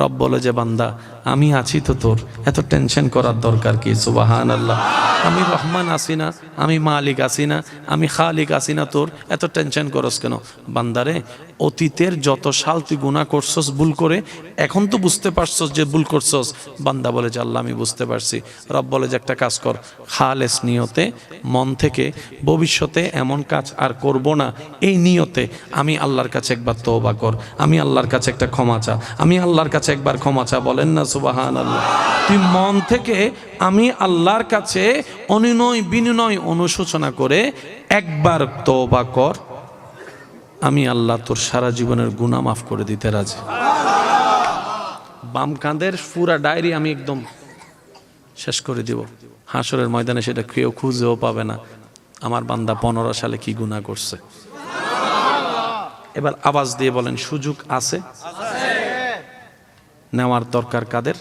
রব বলে যে, বান্দা, আমি আছি তো তোর। এত টেনশন করার দরকার কি? সুবাহান আল্লাহ আমি রহমান আসি না, আমি মালিক আসি না, আমি খালিক আসি না তোর। এত টেনশন করস কেন? বান্দারে অতীতের যত সাল তুই গুণা করছস ভুল করে, এখন তো বুঝতে পারছস যে ভুল করছস। বান্দা বলে যে, আল্লাহ, আমি বুঝতে পারছি। রব বলে যে, একটা কাজ কর। খালেস নিয়তে, মন থেকে ভবিষ্যতে এমন কাজ আর করব না। এই নিয়তে আমি আল্লাহর কাছে একবার তওবা কর। আমি আল্লাহর কাছে একটা ক্ষমা চা আমি আল্লাহর কাছে একবার ক্ষমা চা বলেন না সুবাহান আল্লাহ তুই মন থেকে আমি আল্লাহর কাছে অনুনয় বিনিময় অনুশোচনা করে একবার তওবা কর, আমি আল্লাহ তোর সারা জীবনের গুনাহ মাফ করে দিতে রাজি। বাম কাঁধের পুরা ডায়েরি আমি একদম শেষ করে দিব। হাসরের ময়দানে সেটা কেউ খুঁজেও পাবে না। আমার বান্দা পনেরো সালে কি গুনাহ করছে? এবার আওয়াজ দিয়ে বলেন, সুযোগ আছে? নেওয়ার দরকার কাদের?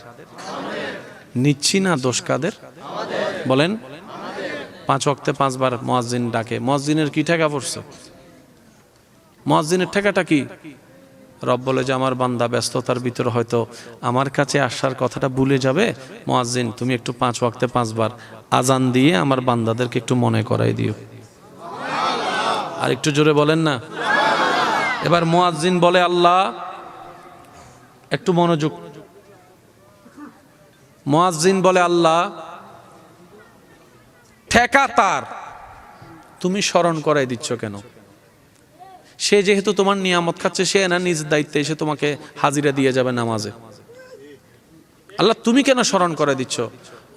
নিচ্ছি না দোষ কাদের? বলেন। পাঁচ অক্তে পাঁচবার মহাজিন ডাকে মহাজিনের কি ঠেকা পড়ছে? মহাজিনের ঠেকাটা কি? রব বলে যে আমার বান্দা ব্যস্ততার ভিতরে হয়তো আমার কাছে আসার কথাটা ভুলে যাবে। মোয়াজ্জিন, তুমি একটু পাঁচ ওয়াক্তে পাঁচবার আজান দিয়ে আমার বান্দাদেরকে একটু মনে করাই দিও। আর একটু জোরে বলেন না। এবার মোয়াজ্জিন বলে, আল্লাহ একটু মনোযোগ। মোয়াজ্জিন বলে, আল্লাহ, ঠেকা তার। তুমি স্মরণ করাই দিচ্ছ কেন? সে যেহেতু তোমার নিয়ামত খাচ্ছে, সে না নিজ দায়িত্বে এসে তোমাকে হাজিরা দিয়ে যাবে নামাজে। আল্লাহ, তুমি কেন স্মরণ করে দিচ্ছ?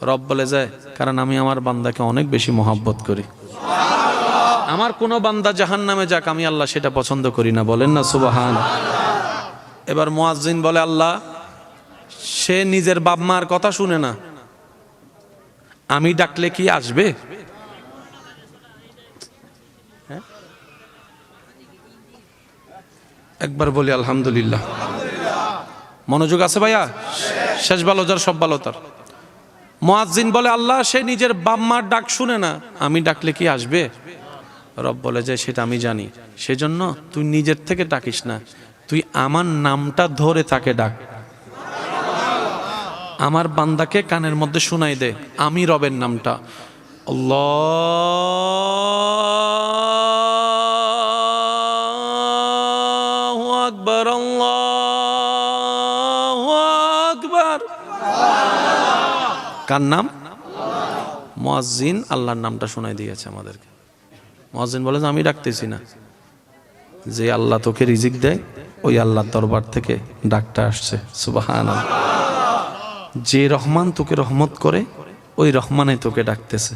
রব বলে, যায়, কারণ আমি আমার বান্দাকে অনেক বেশি মহাব্বত করি। আমার কোনো বান্দা জাহান নামে যাক, আমি আল্লাহ সেটা পছন্দ করি না। বলেন না সুবাহান এবার মোয়াজ্জিন বলে, আল্লাহ, সে নিজের বাপ মার কথা শুনে না। আমি ডাকলে কি আসবে? একবার বলি, আলহামদুলিল্লাহ। মনোযোগ আছে ভাইয়া? শেষ ভালো যার, সব ভালো তার। মোয়াজ্জিন বলে, আল্লাহ, সে নিজের বাম্মার ডাক শুনে না। আমি ডাকলে কি আসবে? রব বলে, যে, সেটা আমি জানি। সেজন্য তুই নিজের থেকে ডাকিস না। তুই আমার নামটা ধরে তাকে ডাক। আমার বান্দাকে কানের মধ্যে শুনাই দে, আমি রবের নামটা। আল্লাহু আকবার কার নাম? মুয়াজ্জিন, আল্লাহর নামটা শোনাই দিয়েছে আমাদেরকে। মুয়াজ্জিন বলে যে, আমি ডাকতেছি না। যে আল্লাহ তোকে রিজিক দেয়, ওই আল্লাহর দরবার থেকে ডাকটা আসছে সুবাহান যে রহমান তোকে রহমত করে, ওই রহমানে তোকে ডাকতেছে।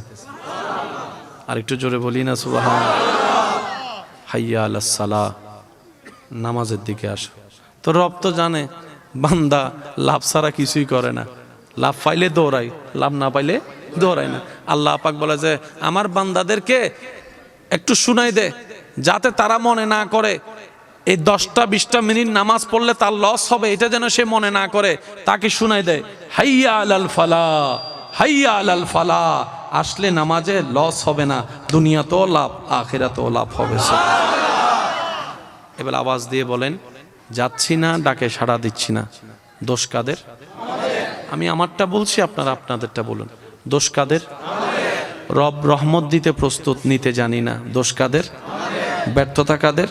আর একটু জোরে বলি না সুবাহান হাইয়া আল্লাহ সালা, নামাজের দিকে আসো। তো রব তো জানে, বান্দা লাভ ছাড়া কিছুই করে না। লাভ পাইলে দৌড়াই লাভ না পাইলে দৌড়াই না। আল্লাহ পাক বলে যে, আমার বান্দাদেরকে একটু শুনাই দে যাতে তারা মনে না করে। এই দশটা, বিশটা মিনিট নামাজ পড়লে তার লস হবে, এটা যেন সে মনে না করে, তাকে শুনাই দেয়, হাইয়া আলাল ফালা, হাইয়া আলাল ফালা। আসলে নামাজে লস হবে না দুনিয়া দুনিয়াতেও লাভ, আখেরাতেও লাভ হবে এবার আওয়াজ দিয়ে বলেন, যাচ্ছি না, ডাকে সাড়া দিচ্ছি না। দোষ কাদের? আমি আমারটা বলছি, আপনারা আপনাদেরটা বলুন। দোষ কাদের? রব রহমত দিতে প্রস্তুত, নিতে জানি না। দোষ কাদের? ব্যর্থতা কাদের?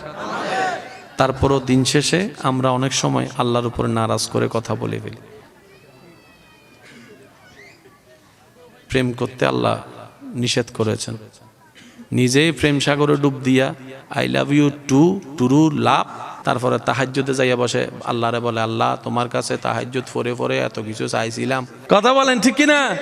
তারপরও দিন শেষে আমরা অনেক সময় আল্লাহর উপরে নারাজ করে কথা বলে ফেলি। প্রেম করতে আল্লাহ নিষেধ করেছেন। নিজেই প্রেম সাগরে ডুব দিয়া I love you too true love তারপরে তাহাজ্যতে যাইয়া বসে, আল্লাহরে বলে, আল্লাহ, তোমার কাছে তাহাজ্যত ফরে ফরে এত কিছু চাইছিলাম। কথা বলেন ঠিক কিনা?